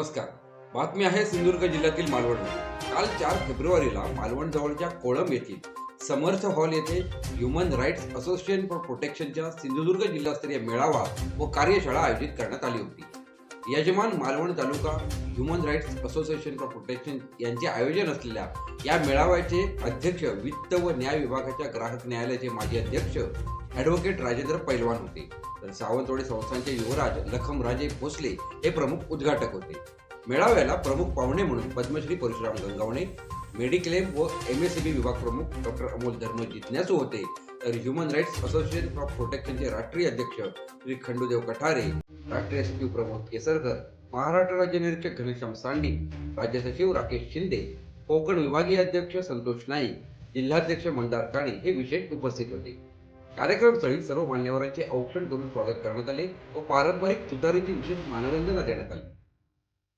नमस्कार. बातमी आहे सिंधुदुर्ग जिल्ह्यातील मालवण काल चार फेब्रुवारीला मालवण जवळच्या कोळम येथील समर्थ हॉल येथे ह्युमन राईट्स असोसिएशन फॉर प्रोटेक्शनच्या सिंधुदुर्ग जिल्हास्तरीय मेळावा व कार्यशाळा आयोजित करण्यात आली होती. यजमान मालवण तालुका human rights association for protection यांचे आयोजन असलेल्या या मेळाव्याचे अध्यक्ष वित्त व न्याय विभागाच्या ग्राहक न्यायालयाचे माजी अध्यक्ष ॲडव्होकेट राजेंद्र पैलवान होते. तर सावंतवाडी संस्थांचे युवराज लखमराजे भोसले हे प्रमुख उद्घाटक होते. मेळाव्याला प्रमुख पाहुणे म्हणून पद्मश्री परशुराम गंगावणे मेडिक्लेम व एम एस बी विभाग प्रमुख डॉक्टर अमोल धर्म जिज्ञासू होते. तर ह्युमन राईट्स असोसिएशन फॉर प्रोटेक्शनचे राष्ट्रीय अध्यक्ष श्री खंडूदेव कठारे राष्ट्रीय सचिव प्रमोद केसरकर महाराष्ट्र राज्य निरीक्षक घनश्याम सांडी राज्य सचिव राकेश शिंदे कोकण विभागीय अध्यक्ष संतोष नाईक जिल्हाध्यक्ष मंदार काणे हे विशेष उपस्थित होते. कार्यक्रमस्थळी सर्व मान्यवरांचे औक्षण करून स्वागत करण्यात आले व पारंपरिक तुतारीचे विशेष मानवंदना देण्यात आले.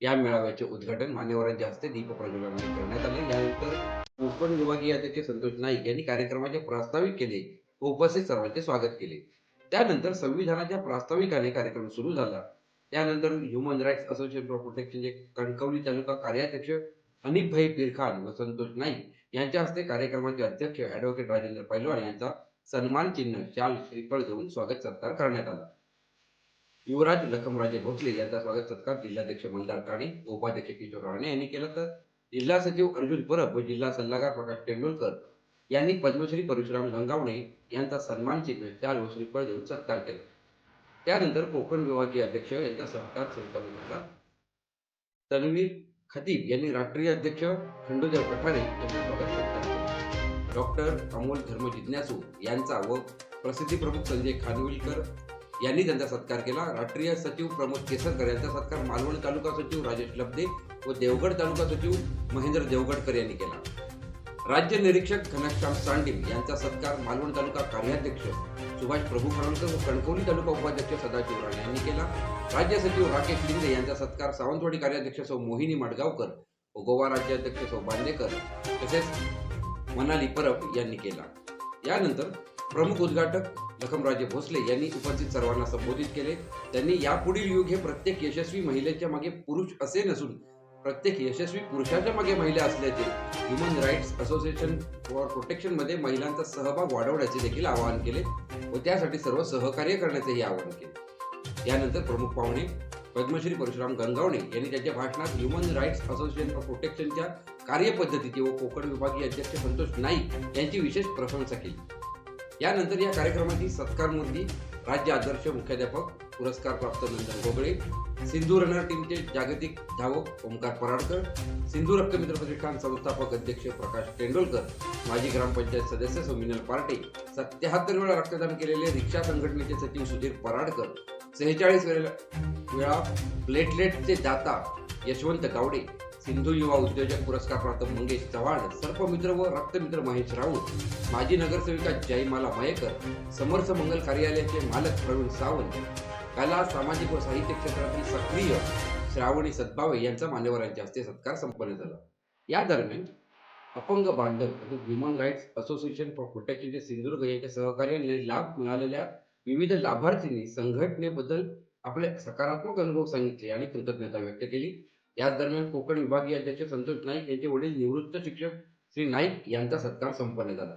या मेळाव्याचे उद्घाटन मान्यवरांच्या हस्ते दीप प्रज्वलनाने करण्यात आले. यानंतर कोकण विभागीय अध्यक्ष संतोष नाईक यांनी कार्यक्रमाचे प्रास्ताविक केले व उपस्थित सर्वांचे स्वागत केले. त्यानंतर संविधानाच्या प्रास्ताविकाने कार्यक्रम सुरू झाला. त्यानंतर ह्युमन राईट्स असोसिएशन फॉर प्रोटेक्शनचे कणकवली तालुका कार्याध्यक्ष हनीफ भाई पीरखान व संतोष नाईक यांच्या हस्ते कार्यक्रमाचे अध्यक्ष ऍडव्होकेट राजेंद्र पैलवान यांचा सन्मान चिन्ह शाल श्रीफळ देऊन स्वागत सत्कार करण्यात आला. युवराज लखमराजे भोसले यांचा स्वागत सत्कार जिल्हाध्यक्ष मंदार काणे उपाध्यक्ष किशोर राणे यांनी केला तर जिल्हा सचिव अर्जुन परब व जिल्हा सल्लागार प्रकाश तेंडुलकर यांनी पद्मश्री परशुराम गंगावणे यांचा सन्मान चिन्ह चार व श्रीफळ देऊन सत्कार केला. त्यानंतर कोकण विभागीय अध्यक्ष यांचा सत्कार संपन्न झाला तन्वीर खतीब यांनी राष्ट्रीय अध्यक्ष खंडूदेव पठारे यांचा स्वागत सत्कार केला. डॉक्टर अमोल धर्म जिज्ञासू यांचा व प्रसिद्धी प्रमुख संजय खानविलकर यांनी त्यांचा सत्कार केला. राष्ट्रीय सचिव प्रमोद केसरकर यांचा सत्कार मालवण तालुका सचिव राजेश लब्धे व देवगड तालुका सचिव महेंद्र देवगडकर यांनी केला. राज्य निरीक्षक घनश्याम सांडील यांचा सत्कार मालवण तालुका कार्याध्यक्ष सुभाष प्रभू खानकर व कणकवली तालुका उपाध्यक्ष सदाशिव राणे यांनी केला. राज्य सचिव राकेश लिंदे यांचा सत्कार सावंतवाडी कार्याध्यक्ष सौ मोहिनी माडगावकर व गोवा राज्याध्यक्ष सौ बांदेकर तसेच मनाली परब यांनी केला. यानंतर प्रमुख उद्घाटक लखमराजे भोसले यांनी उपस्थित सर्वांना संबोधित केले. त्यांनी यापुढील युग हे प्रत्येक यशस्वी महिलेच्या मागे पुरुष असे नसून प्रत्येक यशस्वी पुरुषाच्या मागे महिला असल्याचे ह्युमन राईट्स असोसिएशन फॉर प्रोटेक्शनमध्ये महिलांचा सहभाग वाढवण्याचे देखील आवाहन केले व त्यासाठी सर्व सहकार्य करण्याचेही आवाहन केले. यानंतर प्रमुख पाहुणे पद्मश्री परशुराम गंगावणे यांनी त्यांच्या भाषणात ह्युमन राईट्स असोसिएशन फॉर प्रोटेक्शनच्या कार्यपद्धतीची व कोकण विभागीय अध्यक्ष संतोष नाईक यांची विशेष प्रशंसा केली. यानंतर या कार्यक्रमाची सत्कारमूर्ती राज्य आदर्श मुख्याध्यापक पुरस्कार प्राप्त नंदन गोगळे सिंधू रनर टीमचे जागतिक धावक ओमकार पराडकर सिंधू रक्तमित्र प्रतिष्ठान संस्थापक अध्यक्ष प्रकाश तेंडुलकर माजी ग्रामपंचायत सदस्य सोमिनल पार्टे सत्याहत्तर वेळा रक्तदान केलेले रिक्षा संघटनेचे सचिव सुधीर पराडकर सेहेचाळीस वेळा वेळा प्लेटलेटचे दाता यशवंत गावडे सिंधू युवा उद्योजक पुरस्कार प्राप्त मंगेश चव्हाण सर्पमित्र व रक्तमित्र महेश राऊत माजी नगरसेविका जयमाला मयेकर समर्थ मंगल कार्यालयाचे मालक प्रवीण सावंत कला सामाजिक व साहित्य क्षेत्रातील सक्रिय श्रावणी सद्भावे यांचा मान्यवरांच्या हस्ते सत्कार संपन्न झाला. या दरम्यान अपंग बांधव तसेच ह्युमन राईट्स असोसिएशन फॉर प्रोटेक्शनचे सिंधुदुर्ग यांच्या सहकार्याने लाभ मिळालेल्या विविध लाभार्थींनी संघटनेबद्दल आपले सकारात्मक अनुभव सांगितले आणि कृतज्ञता व्यक्त केली. याच दरम्यान कोकण विभागीय अध्यक्ष संतोष नाईक यांचे वडील निवृत्त शिक्षक श्री नाईक यांचा सत्कार संपन्न झाला.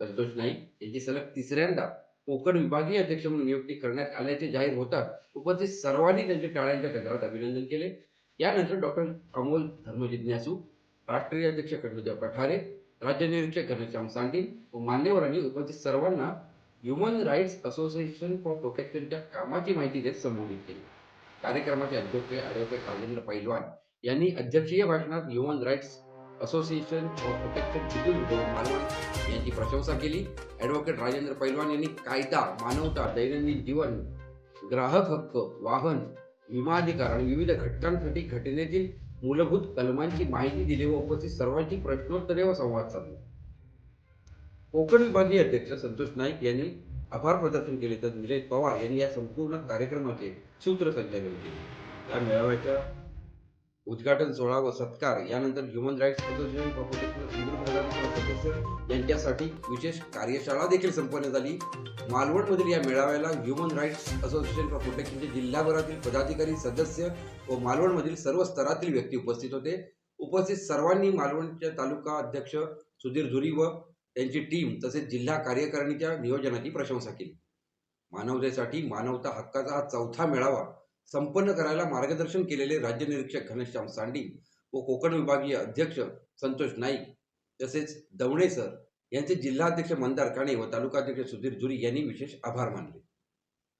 संतोष नाईक यांची सलग तिसऱ्यांदा कोकण विभागीय अध्यक्ष म्हणून नियुक्ती करण्यात आल्याचे जाहीर होतात उपस्थित सर्वांनी त्यांच्या टाळ्यांच्या गजरात अभिनंदन केले. यानंतर डॉक्टर अमोल धर्मजिज्ञासू राष्ट्रीय अध्यक्ष खंडूदेव पठारे राज्य निरीक्षक घनश्याम सांडील व मान्यवरांनी उपस्थित सर्वांना ह्युमन राईट्स असोसिएशन फॉर प्रोटेक्शनच्या कामाची माहिती देत संबोधित केली. कार्यक्रमाचे अध्यक्ष ॲडव्होकेट राजेंद्र पैलवान यांनी अध्यक्षीय भाषणात human rights association for protection Sindhudurg Malvan यांची प्रशंसा केली. ॲडव्होकेट राजेंद्र पैलवान यांनी कायदा मानवता दैनंदिन जीवन ग्राहक हक्क वाहन विमा अधिकार आणि विविध घटकांसाठी घटनेतील मूलभूत कलमांची माहिती दिली व उपस्थित सर्वांची प्रश्नोत्तरे व संवाद साधला. कोकण विभागीय अध्यक्ष संतोष नाईक यांनी आभार प्रदर्शन केले. तर निलेश पवार यांनी या संपूर्ण कार्यक्रमाचे सूत्रसंचालन केले. या मेळाव्याच्या उद्घाटन सोहळा व सत्कार यानंतर ह्युमन राईट्स सदस्य यांच्यासाठी विशेष कार्यशाळा देखील संपन्न झाली. मालवणमधील या मेळाव्याला ह्युमन राईट्स असोसिएशन फॉर प्रोटेक्शनचे जिल्हाभरातील पदाधिकारी सदस्य व मालवणमधील सर्व स्तरातील व्यक्ती उपस्थित होते. उपस्थित सर्वांनी मालवणचे तालुका अध्यक्ष सुधीर धुरी व त्यांची टीम तसेच जिल्हा कार्यकारिणीच्या नियोजनाची प्रशंसा केली. मानवतेसाठी मानवता हक्काचा हा चौथा मेळावा संपन्न करायला मार्गदर्शन केलेले राज्य निरीक्षक घनश्याम सांडी व कोकण विभागीय अध्यक्ष संतोष नाईक तसेच दवणे सर यांचे जिल्हाध्यक्ष मंदार काणे व तालुकाध्यक्ष सुधीर जुरी यांनी विशेष आभार मानले.